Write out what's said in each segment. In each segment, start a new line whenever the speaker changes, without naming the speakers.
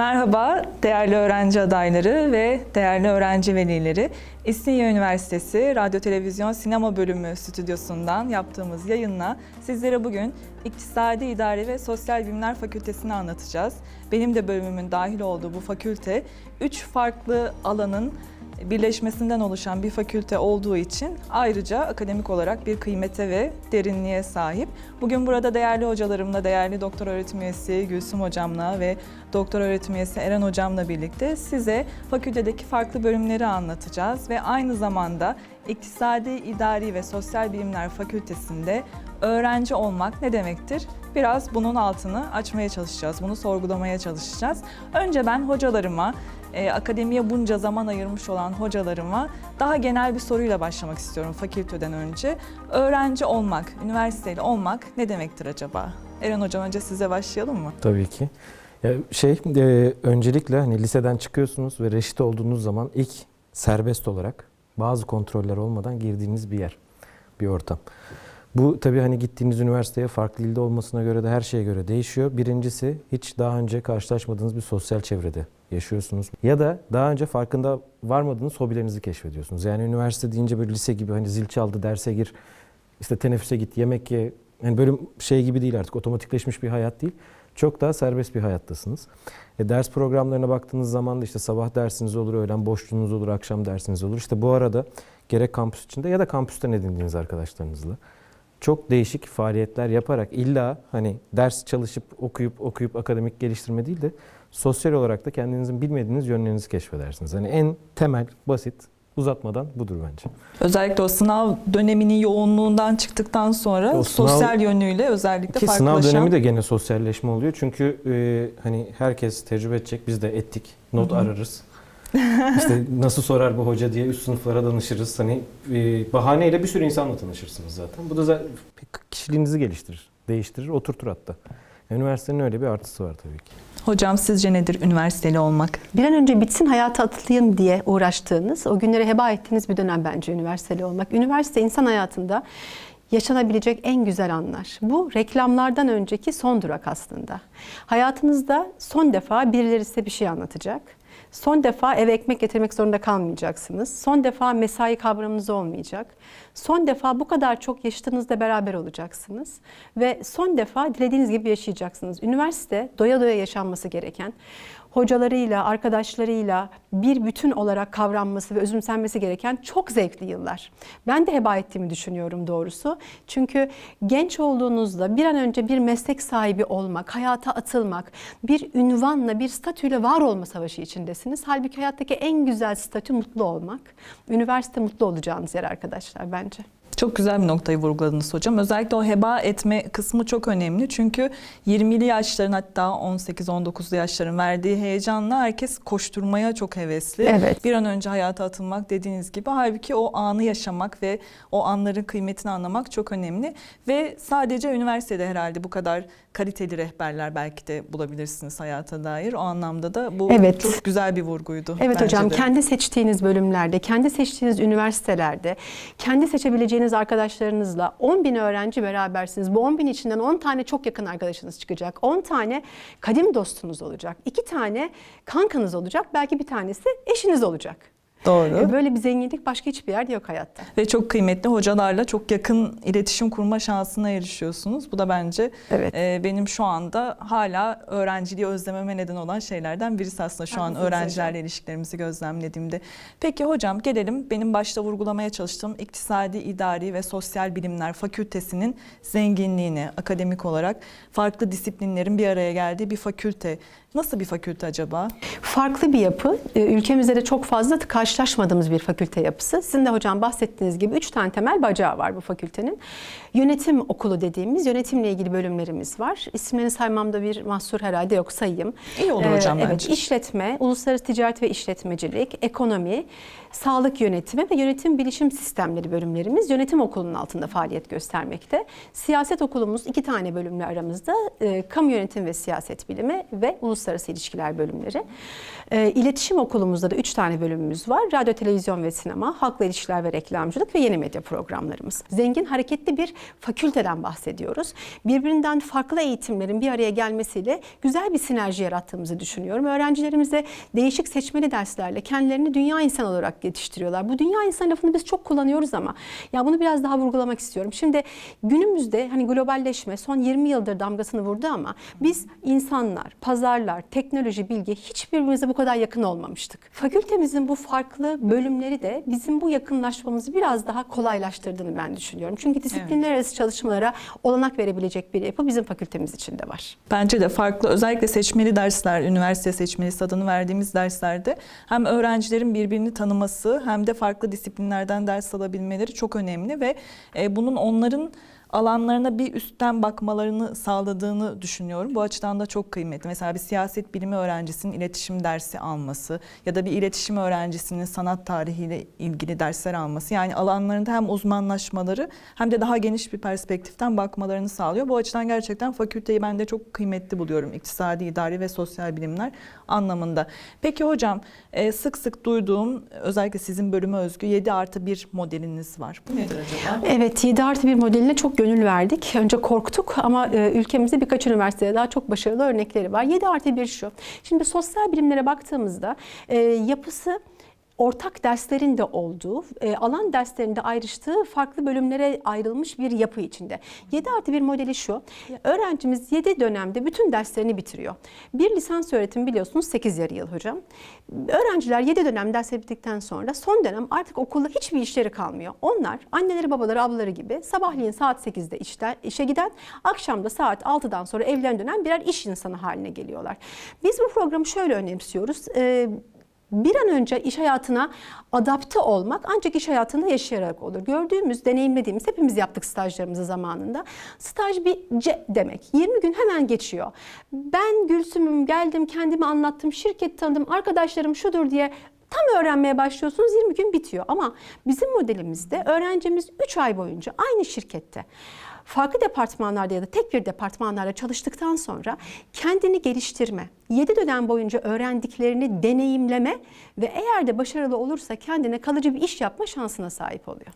Merhaba değerli öğrenci adayları ve değerli öğrenci velileri. İstinye Üniversitesi Radyo Televizyon Sinema Bölümü stüdyosundan yaptığımız yayınla sizlere bugün İktisadi İdari ve Sosyal Bilimler Fakültesini anlatacağız. Benim de bölümümün dahil olduğu bu fakülte 3 farklı alanın birleşmesinden oluşan bir fakülte olduğu için ayrıca akademik olarak bir kıymete ve derinliğe sahip. Bugün burada değerli hocalarımla, değerli doktor öğretim üyesi Gülsüm hocamla ve doktor öğretim üyesi Eren hocamla birlikte size fakültedeki farklı bölümleri anlatacağız ve aynı zamanda İktisadi, İdari ve Sosyal Bilimler Fakültesinde öğrenci olmak ne demektir? Biraz bunun altını açmaya çalışacağız, bunu sorgulamaya çalışacağız. Önce ben hocalarıma, e, akademiye bunca zaman ayırmış olan hocalarıma daha genel bir soruyla başlamak istiyorum fakülteden önce. Öğrenci olmak, üniversiteli olmak ne demektir acaba? Eren Hocam önce size başlayalım mı?
Tabii ki. Ya şey, e, öncelikle hani liseden çıkıyorsunuz ve reşit olduğunuz zaman ilk serbest olarak bazı kontroller olmadan girdiğiniz bir yer, bir ortam. Bu tabii hani gittiğiniz üniversiteye farklı ilde olmasına göre de her şeye göre değişiyor. Birincisi hiç daha önce karşılaşmadığınız bir sosyal çevrede yaşıyorsunuz. Ya da daha önce farkında varmadığınız hobilerinizi keşfediyorsunuz. Yani üniversite deyince bir lise gibi hani zil çaldı, derse gir, işte teneffüse git, yemek ye. Yani böyle şey gibi değil artık otomatikleşmiş bir hayat değil. Çok daha serbest bir hayattasınız. E, ders programlarına baktığınız zaman da işte sabah dersiniz olur, öğlen boşluğunuz olur, akşam dersiniz olur. İşte bu arada gerek kampüs içinde ya da kampüsten edindiğiniz arkadaşlarınızla çok değişik faaliyetler yaparak illa hani ders çalışıp okuyup okuyup akademik geliştirme değil de sosyal olarak da kendinizin bilmediğiniz yönlerinizi keşfedersiniz. Hani en temel, basit, uzatmadan budur bence.
Özellikle o sınav döneminin yoğunluğundan çıktıktan sonra
O sınav-
sosyal yönüyle özellikle
Ki sınav
farklılaşan...
dönemi de gene sosyalleşme oluyor. Çünkü e, hani herkes tecrübe edecek. Biz de ettik. Not
Hı hı.
ararız. İşte nasıl sorar bu hoca diye üst sınıflara danışırız. Hani e, bahaneyle bir sürü insanla tanışırsınız zaten. Bu da zaten kişiliğinizi geliştirir, değiştirir, oturtur hatta. Üniversitenin öyle bir artısı var tabii ki.
Hocam sizce nedir üniversiteli olmak?
Bir an önce bitsin hayata atılayım diye uğraştığınız, o günleri heba ettiğiniz bir dönem bence üniversiteli olmak. Üniversite insan hayatında yaşanabilecek en güzel anlar. Bu reklamlardan önceki son durak aslında. Hayatınızda son defa birileri size bir şey anlatacak. Son defa eve ekmek getirmek zorunda kalmayacaksınız. Son defa mesai kavramınız olmayacak. Son defa bu kadar çok yaşıtınızla beraber olacaksınız. Ve son defa dilediğiniz gibi yaşayacaksınız. Üniversite doya doya yaşanması gereken, hocalarıyla, arkadaşlarıyla bir bütün olarak kavranması ve özümsenmesi gereken çok zevkli yıllar. Ben de heba ettiğimi düşünüyorum doğrusu. Çünkü genç olduğunuzda bir an önce bir meslek sahibi olmak, hayata atılmak, bir ünvanla, bir statüyle var olma savaşı içindesiniz. Halbuki hayattaki en güzel statü mutlu olmak. Üniversite mutlu olacağınız yer arkadaşlar bence.
Çok güzel bir noktayı vurguladınız hocam. Özellikle o heba etme kısmı çok önemli. Çünkü 20'li yaşların hatta 18-19'lu yaşların verdiği heyecanla herkes koşturmaya çok hevesli.
Evet.
Bir an önce hayata atılmak dediğiniz gibi. Halbuki o anı yaşamak ve o anların kıymetini anlamak çok önemli. Ve sadece üniversitede herhalde bu kadar kaliteli rehberler belki de bulabilirsiniz hayata dair. O anlamda da bu
Evet.
çok güzel bir vurguydu.
Evet hocam
de.
kendi seçtiğiniz bölümlerde, kendi seçtiğiniz üniversitelerde, kendi seçebileceğiniz arkadaşlarınızla 10 bin öğrenci berabersiniz. Bu 10 bin içinden 10 tane çok yakın arkadaşınız çıkacak. 10 tane kadim dostunuz olacak. 2 tane kankanız olacak. Belki bir tanesi eşiniz olacak.
Doğru.
E, Böyle bir zenginlik başka hiçbir yerde yok hayatta.
Ve çok kıymetli hocalarla çok yakın iletişim kurma şansına erişiyorsunuz. Bu da bence
Evet.
e, benim şu anda hala öğrenciliği özlememe neden olan şeylerden birisi aslında şu an
Haklısınız
öğrencilerle
hocam.
ilişkilerimizi gözlemlediğimde. Peki hocam gelelim benim başta vurgulamaya çalıştığım İktisadi, İdari ve Sosyal Bilimler Fakültesinin zenginliğine akademik olarak farklı disiplinlerin bir araya geldiği bir fakülte. Nasıl bir fakülte acaba?
Farklı bir yapı. Ee, Ülkemizde de çok fazla karşılaşmadığımız bir fakülte yapısı. Sizin de hocam bahsettiğiniz gibi üç tane temel bacağı var bu fakültenin. Yönetim okulu dediğimiz yönetimle ilgili bölümlerimiz var. İsimlerini saymamda bir mahsur herhalde yok sayayım.
İyi olur hocam
evet,
bence.
işletme, uluslararası ticaret ve işletmecilik, ekonomi, sağlık yönetimi ve yönetim bilişim sistemleri bölümlerimiz yönetim okulunun altında faaliyet göstermekte. Siyaset okulumuz iki tane bölümle aramızda. E, kamu yönetim ve siyaset bilimi ve uluslararası ilişkiler bölümleri. E, iletişim okulumuzda da üç tane bölümümüz var. Radyo, televizyon ve sinema, halkla ilişkiler ve reklamcılık ve yeni medya programlarımız. Zengin, hareketli bir fakülteden bahsediyoruz. Birbirinden farklı eğitimlerin bir araya gelmesiyle güzel bir sinerji yarattığımızı düşünüyorum. Öğrencilerimize değişik seçmeli derslerle kendilerini dünya insanı olarak yetiştiriyorlar. Bu dünya insan lafını biz çok kullanıyoruz ama ya bunu biraz daha vurgulamak istiyorum. Şimdi günümüzde hani globalleşme son 20 yıldır damgasını vurdu ama biz insanlar, pazarlar, teknoloji, bilgi hiçbirbirimize bu kadar yakın olmamıştık. Fakültemizin bu farklı bölümleri de bizim bu yakınlaşmamızı biraz daha kolaylaştırdığını ben düşünüyorum. Çünkü disiplinler arası çalışmalara olanak verebilecek bir yapı bizim fakültemiz içinde var.
Bence de farklı özellikle seçmeli dersler, üniversite seçmelisi adını verdiğimiz derslerde hem öğrencilerin birbirini tanıması hem de farklı disiplinlerden ders alabilmeleri çok önemli ve e, bunun onların alanlarına bir üstten bakmalarını sağladığını düşünüyorum. Bu açıdan da çok kıymetli. Mesela bir siyaset bilimi öğrencisinin iletişim dersi alması ya da bir iletişim öğrencisinin sanat tarihiyle ilgili dersler alması. Yani alanlarında hem uzmanlaşmaları hem de daha geniş bir perspektiften bakmalarını sağlıyor. Bu açıdan gerçekten fakülteyi ben de çok kıymetli buluyorum. İktisadi, idari ve sosyal bilimler anlamında. Peki hocam e, sık sık duyduğum özellikle sizin bölüme özgü 7 artı 1 modeliniz var. Bu nedir acaba?
Evet 7 artı 1 modeline çok gönül verdik. Önce korktuk ama e, ülkemizde birkaç üniversitede daha çok başarılı örnekleri var. 7 artı 1 şu. Şimdi sosyal bilimlere baktığımızda e, yapısı ortak derslerin de olduğu, e, alan derslerinde ayrıştığı farklı bölümlere ayrılmış bir yapı içinde. 7 artı 1 modeli şu, öğrencimiz 7 dönemde bütün derslerini bitiriyor. Bir lisans öğretimi biliyorsunuz 8 yarı yıl hocam. Öğrenciler 7 dönem ders bittikten sonra son dönem artık okulda hiçbir işleri kalmıyor. Onlar anneleri, babaları, ablaları gibi sabahleyin saat 8'de işten, işe giden, akşam da saat 6'dan sonra evlerine dönen birer iş insanı haline geliyorlar. Biz bu programı şöyle önemsiyoruz. Ee, bir an önce iş hayatına adapte olmak ancak iş hayatında yaşayarak olur. Gördüğümüz, deneyimlediğimiz, hepimiz yaptık stajlarımızı zamanında. Staj bir C demek. 20 gün hemen geçiyor. Ben Gülsüm'üm, geldim, kendimi anlattım, şirket tanıdım, arkadaşlarım şudur diye tam öğrenmeye başlıyorsunuz 20 gün bitiyor. Ama bizim modelimizde öğrencimiz 3 ay boyunca aynı şirkette farklı departmanlarda ya da tek bir departmanlarda çalıştıktan sonra kendini geliştirme, 7 dönem boyunca öğrendiklerini deneyimleme ve eğer de başarılı olursa kendine kalıcı bir iş yapma şansına sahip oluyor.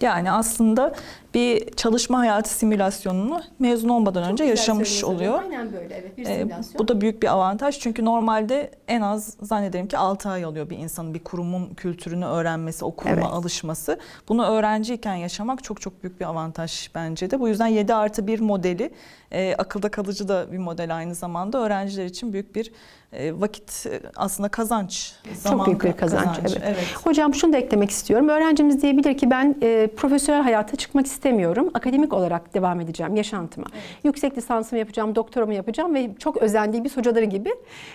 Yani aslında bir çalışma hayatı simülasyonunu mezun olmadan önce yaşamış oluyor.
Aynen böyle evet bir
Ee, bu da büyük bir avantaj çünkü normalde en az zannederim ki 6 ay alıyor bir insanın bir kurumun kültürünü öğrenmesi, o kuruma
Evet.
alışması. Bunu öğrenciyken yaşamak çok çok büyük bir avantaj bence de. Bu yüzden 7 artı 1 modeli e, akılda kalıcı da bir model aynı zamanda öğrenciler için büyük bir vakit e, aslında kazanç.
Çok büyük bir
ka-
kazanç.
kazancı.
Evet. Hocam şunu da eklemek istiyorum. Öğrencimiz diyebilir ki ben e, profesyonel hayata çıkmak istemiyorum. Akademik olarak devam edeceğim yaşantıma. Yüksek lisansımı yapacağım, doktoramı yapacağım ve çok özendiği biz hocaları gibi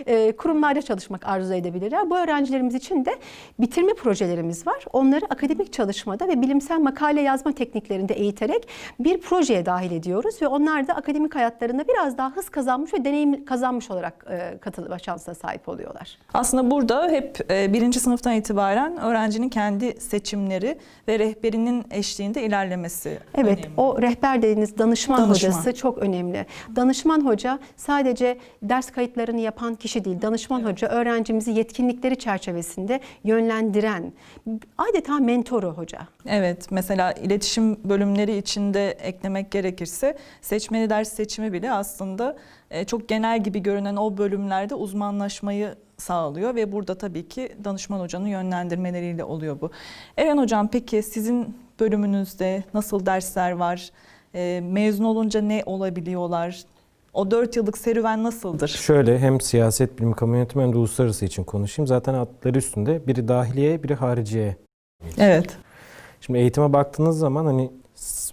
e, kurumlarda çalışmak arzu edebilirler. Bu öğrencilerimiz için de bitirme projelerimiz var. Onları akademik çalışmada ve bilimsel makale yazma tekniklerinde eğiterek bir projeye dahil ediyoruz ve onlar da akademik hayatlarında biraz daha hız kazanmış ve deneyim kazanmış olarak e, katılma şansına sahip oluyorlar.
Aslında burada hep e, birinci sınıftan itibaren öğrencinin kendi seçimleri ve rehberinin eşliğinde ilerlemesi
Evet,
önemli.
o rehber dediğiniz danışman,
Danışman.
hocası çok önemli. Danışman hoca sadece ders kayıtlarını yapan kişi değil. Danışman hoca öğrencimizi yetkinlikleri çerçevesinde yönlendiren, adeta mentoru hoca.
Evet, mesela iletişim bölümleri içinde eklemek gerekirse seçmeli ders seçimi bile aslında çok genel gibi görünen o bölümlerde uzmanlaşmayı sağlıyor ve burada tabii ki danışman hocanın yönlendirmeleriyle oluyor bu. Eren hocam peki sizin bölümünüzde nasıl dersler var? E, mezun olunca ne olabiliyorlar? O dört yıllık serüven nasıldır?
Şöyle hem siyaset bilimi, kamu yönetimi hem de uluslararası için konuşayım. Zaten adları üstünde biri dahiliye, biri hariciye.
Evet.
Şimdi eğitime baktığınız zaman hani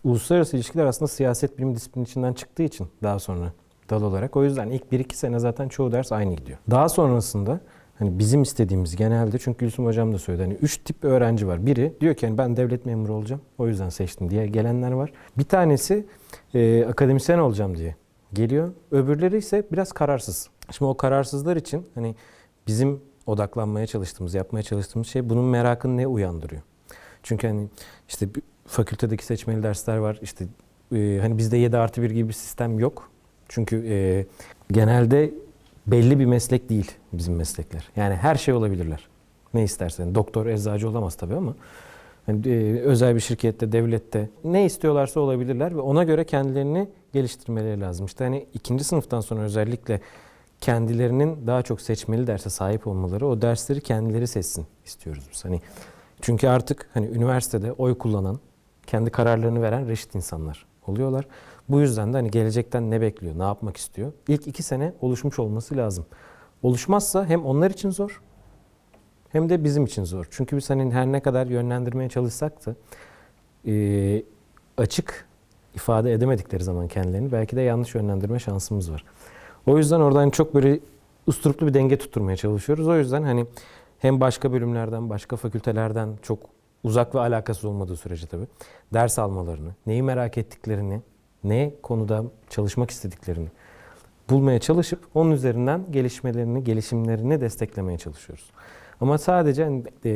uluslararası ilişkiler aslında siyaset bilimi disiplini içinden çıktığı için daha sonra dal olarak. O yüzden ilk 1-2 sene zaten çoğu ders aynı gidiyor. Daha sonrasında hani bizim istediğimiz genelde çünkü Gülsüm Hocam da söyledi. Hani 3 tip öğrenci var. Biri diyor ki hani ben devlet memuru olacağım. O yüzden seçtim diye gelenler var. Bir tanesi e, akademisyen olacağım diye geliyor. Öbürleri ise biraz kararsız. Şimdi o kararsızlar için hani bizim odaklanmaya çalıştığımız, yapmaya çalıştığımız şey bunun merakını ne uyandırıyor? Çünkü hani işte fakültedeki seçmeli dersler var. İşte e, hani bizde 7 artı 1 gibi bir sistem yok. Çünkü e, genelde belli bir meslek değil bizim meslekler. Yani her şey olabilirler. Ne istersen. Doktor, eczacı olamaz tabii ama hani, e, özel bir şirkette, devlette ne istiyorlarsa olabilirler ve ona göre kendilerini geliştirmeleri lazım. İşte hani ikinci sınıftan sonra özellikle kendilerinin daha çok seçmeli derse sahip olmaları, o dersleri kendileri seçsin istiyoruz biz. Hani çünkü artık hani üniversitede oy kullanan, kendi kararlarını veren reşit insanlar oluyorlar. Bu yüzden de hani gelecekten ne bekliyor, ne yapmak istiyor? İlk iki sene oluşmuş olması lazım. Oluşmazsa hem onlar için zor hem de bizim için zor. Çünkü biz hani her ne kadar yönlendirmeye çalışsak da e, açık ifade edemedikleri zaman kendilerini belki de yanlış yönlendirme şansımız var. O yüzden oradan çok böyle usturuplu bir denge tutturmaya çalışıyoruz. O yüzden hani hem başka bölümlerden, başka fakültelerden çok uzak ve alakasız olmadığı sürece tabii ders almalarını, neyi merak ettiklerini, ne konuda çalışmak istediklerini bulmaya çalışıp onun üzerinden gelişmelerini, gelişimlerini desteklemeye çalışıyoruz. Ama sadece hani, e,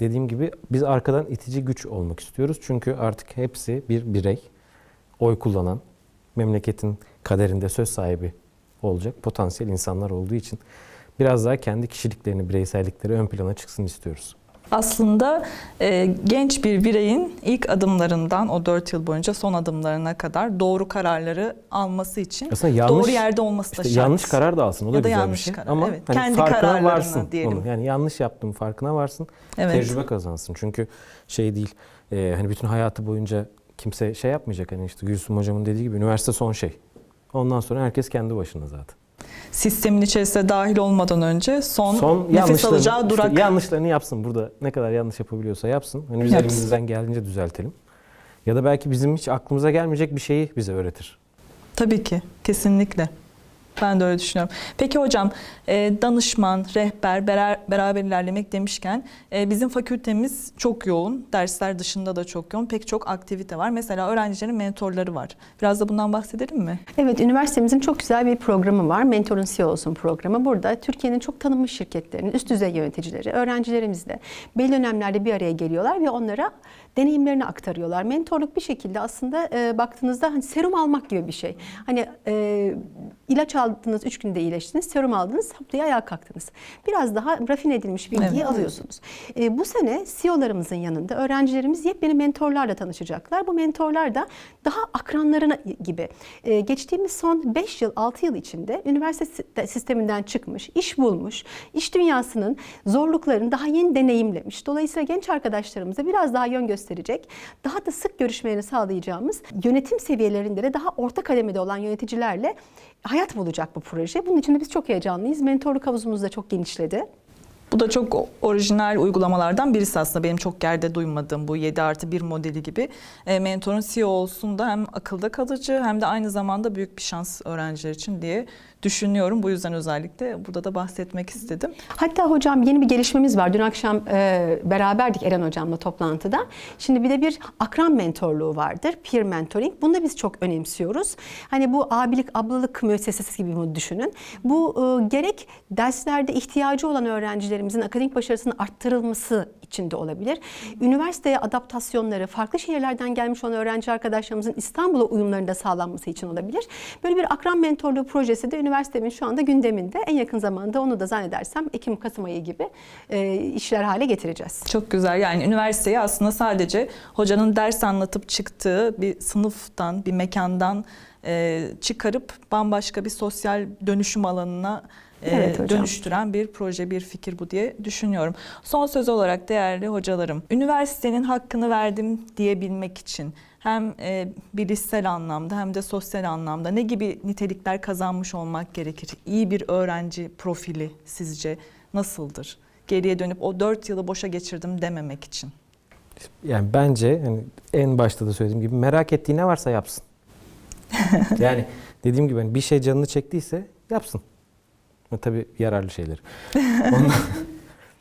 dediğim gibi biz arkadan itici güç olmak istiyoruz. Çünkü artık hepsi bir birey, oy kullanan, memleketin kaderinde söz sahibi olacak potansiyel insanlar olduğu için biraz daha kendi kişiliklerini, bireysellikleri ön plana çıksın istiyoruz.
Aslında e, genç bir bireyin ilk adımlarından o 4 yıl boyunca son adımlarına kadar doğru kararları alması için
Aslında yanlış,
doğru yerde olması da
işte
şart.
yanlış karar da alsın. O da
Ya da
güzel
yanlış
bir şey.
karar,
Ama
evet.
hani
Kendi
farkına varsın.
diyelim.
Onu. Yani yanlış yaptığım farkına varsın.
Evet.
Tecrübe kazansın. Çünkü şey değil. e, hani bütün hayatı boyunca kimse şey yapmayacak. Hani işte Gülsüm hocamın dediği gibi üniversite son şey. Ondan sonra herkes kendi başına zaten.
Sistemin içerisine dahil olmadan önce son,
Son
nefes alacağı durak.
işte yanlışlarını yapsın. Burada ne kadar yanlış yapabiliyorsa yapsın. Hani biz
Yapsın.
elimizden geldiğince düzeltelim. Ya da belki bizim hiç aklımıza gelmeyecek bir şeyi bize öğretir.
Tabii ki, kesinlikle. Ben de öyle düşünüyorum. Peki hocam, e, danışman, rehber, beraber ilerlemek demişken e, bizim fakültemiz çok yoğun. Dersler dışında da çok yoğun. Pek çok aktivite var. Mesela öğrencilerin mentorları var. Biraz da bundan bahsedelim mi?
Evet, üniversitemizin çok güzel bir programı var. Mentorun CEO olsun programı. Burada Türkiye'nin çok tanınmış şirketlerinin üst düzey yöneticileri, öğrencilerimizle belli dönemlerde bir araya geliyorlar ve onlara deneyimlerini aktarıyorlar. Mentorluk bir şekilde aslında e, baktığınızda hani serum almak gibi bir şey. Hani e, ilaç aldınız, üç günde iyileştiniz, serum aldınız, diye ayağa kalktınız. Biraz daha rafine edilmiş bilgiyi
Evet.
alıyorsunuz. E, bu sene CEO'larımızın yanında öğrencilerimiz yepyeni mentorlarla tanışacaklar. Bu mentorlar da daha akranlarına gibi. E, geçtiğimiz son 5 yıl, 6 yıl içinde üniversite si- sisteminden çıkmış, iş bulmuş, iş dünyasının zorluklarını daha yeni deneyimlemiş. Dolayısıyla genç arkadaşlarımıza biraz daha yön gösterecek, daha da sık görüşmelerini sağlayacağımız yönetim seviyelerinde de daha orta kademede olan yöneticilerle hayat bulacak bu proje. Bunun için de biz çok heyecanlıyız. Mentorluk havuzumuz da çok genişledi.
Bu da çok orijinal uygulamalardan birisi aslında. Benim çok yerde duymadığım bu 7 artı 1 modeli gibi. E, mentorun CEO olsun da hem akılda kalıcı hem de aynı zamanda büyük bir şans öğrenciler için diye düşünüyorum. Bu yüzden özellikle burada da bahsetmek istedim.
Hatta hocam yeni bir gelişmemiz var. Dün akşam e, beraberdik Eren hocamla toplantıda. Şimdi bir de bir akran mentorluğu vardır. Peer mentoring. Bunu da biz çok önemsiyoruz. Hani bu abilik, ablalık müessesesi gibi bunu düşünün. Bu e, gerek derslerde ihtiyacı olan öğrencilerimizin akademik başarısının arttırılması için de olabilir. Üniversiteye adaptasyonları, farklı şehirlerden gelmiş olan öğrenci arkadaşlarımızın İstanbul'a uyumlarında sağlanması için olabilir. Böyle bir akran mentorluğu projesi de üniversitemin şu anda gündeminde. En yakın zamanda onu da zannedersem Ekim-Kasım ayı gibi e, işler hale getireceğiz.
Çok güzel. Yani üniversiteyi aslında sadece hocanın ders anlatıp çıktığı bir sınıftan, bir mekandan e, çıkarıp bambaşka bir sosyal dönüşüm alanına
Evet hocam.
dönüştüren bir proje, bir fikir bu diye düşünüyorum. Son söz olarak değerli hocalarım, üniversitenin hakkını verdim diyebilmek için hem e, bilişsel anlamda hem de sosyal anlamda ne gibi nitelikler kazanmış olmak gerekir? İyi bir öğrenci profili sizce nasıldır? Geriye dönüp o dört yılı boşa geçirdim dememek için.
Yani bence hani en başta da söylediğim gibi merak ettiği ne varsa yapsın. yani dediğim gibi hani bir şey canını çektiyse yapsın. Tabii yararlı şeyler. Ondan-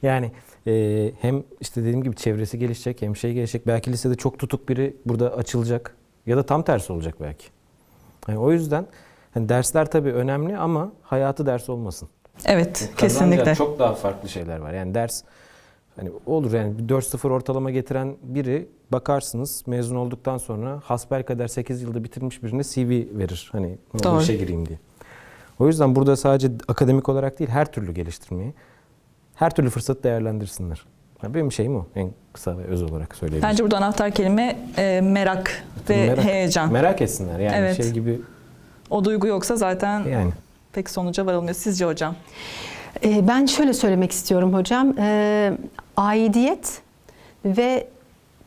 yani e, hem işte dediğim gibi çevresi gelişecek hem şey gelişecek. Belki lisede çok tutuk biri burada açılacak ya da tam tersi olacak belki. Yani o yüzden hani dersler tabii önemli ama hayatı ders olmasın.
Evet,
Kazanacağı
kesinlikle.
Çok daha farklı şeyler var. Yani ders hani olur yani bir 4-0 ortalama getiren biri bakarsınız mezun olduktan sonra hasbelkader 8 yılda bitirmiş birine CV verir. Hani
Doğru.
işe gireyim diye. O yüzden burada sadece akademik olarak değil her türlü geliştirmeyi her türlü fırsatı değerlendirsinler. Benim şeyim o. En kısa ve öz olarak söyleyebilirim.
Bence burada anahtar kelime e, merak ve
Merak-
heyecan.
Merak etsinler yani
Evet.
şey gibi
O duygu yoksa zaten
yani.
pek sonuca varılmıyor. Sizce hocam?
Ee, Ben şöyle söylemek istiyorum hocam. Ee, aidiyet ve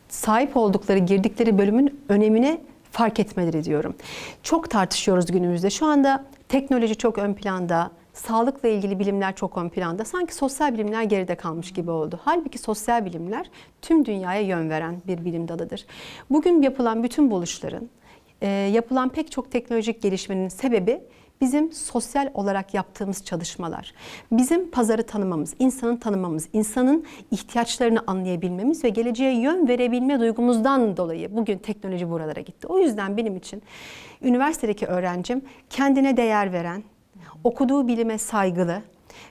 sahip oldukları, girdikleri bölümün önemini fark etmeleri diyorum. Çok tartışıyoruz günümüzde. Şu anda teknoloji çok ön planda, sağlıkla ilgili bilimler çok ön planda. Sanki sosyal bilimler geride kalmış gibi oldu. Halbuki sosyal bilimler tüm dünyaya yön veren bir bilim dalıdır. Bugün yapılan bütün buluşların, e, yapılan pek çok teknolojik gelişmenin sebebi bizim sosyal olarak yaptığımız çalışmalar. Bizim pazarı tanımamız, insanı tanımamız, insanın ihtiyaçlarını anlayabilmemiz ve geleceğe yön verebilme duygumuzdan dolayı bugün teknoloji buralara gitti. O yüzden benim için üniversitedeki öğrencim kendine değer veren, okuduğu bilime saygılı,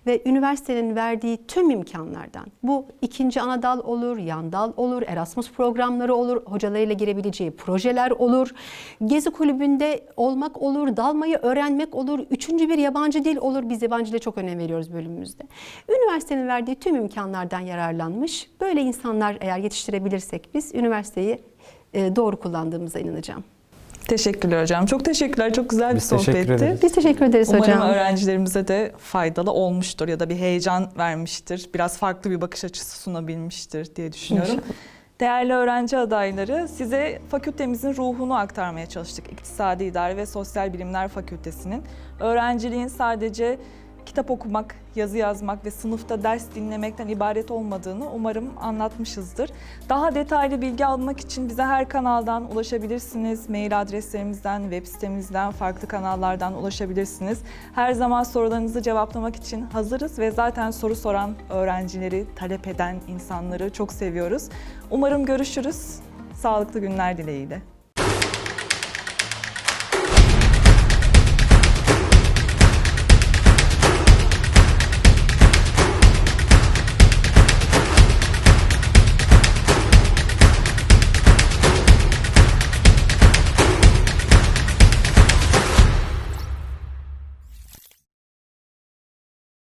ve üniversitenin verdiği tüm imkanlardan bu ikinci ana dal olur, yan dal olur, Erasmus programları olur, hocalarıyla girebileceği projeler olur, gezi kulübünde olmak olur, dalmayı öğrenmek olur, üçüncü bir yabancı dil olur. Biz yabancı dile çok önem veriyoruz bölümümüzde. Üniversitenin verdiği tüm imkanlardan yararlanmış böyle insanlar eğer yetiştirebilirsek biz üniversiteyi e, doğru kullandığımıza inanacağım.
Teşekkürler hocam. Çok teşekkürler. Çok güzel bir
Biz teşekkür
sohbetti.
ederiz.
Biz teşekkür ederiz
Umarım
hocam.
öğrencilerimize de faydalı olmuştur ya da bir heyecan vermiştir. Biraz farklı bir bakış açısı sunabilmiştir diye düşünüyorum.
İnşallah.
Değerli öğrenci adayları, size fakültemizin ruhunu aktarmaya çalıştık. İktisadi İdare ve Sosyal Bilimler Fakültesinin öğrenciliğin sadece kitap okumak, yazı yazmak ve sınıfta ders dinlemekten ibaret olmadığını umarım anlatmışızdır. Daha detaylı bilgi almak için bize her kanaldan ulaşabilirsiniz. Mail adreslerimizden, web sitemizden, farklı kanallardan ulaşabilirsiniz. Her zaman sorularınızı cevaplamak için hazırız ve zaten soru soran öğrencileri, talep eden insanları çok seviyoruz. Umarım görüşürüz. Sağlıklı günler dileğiyle.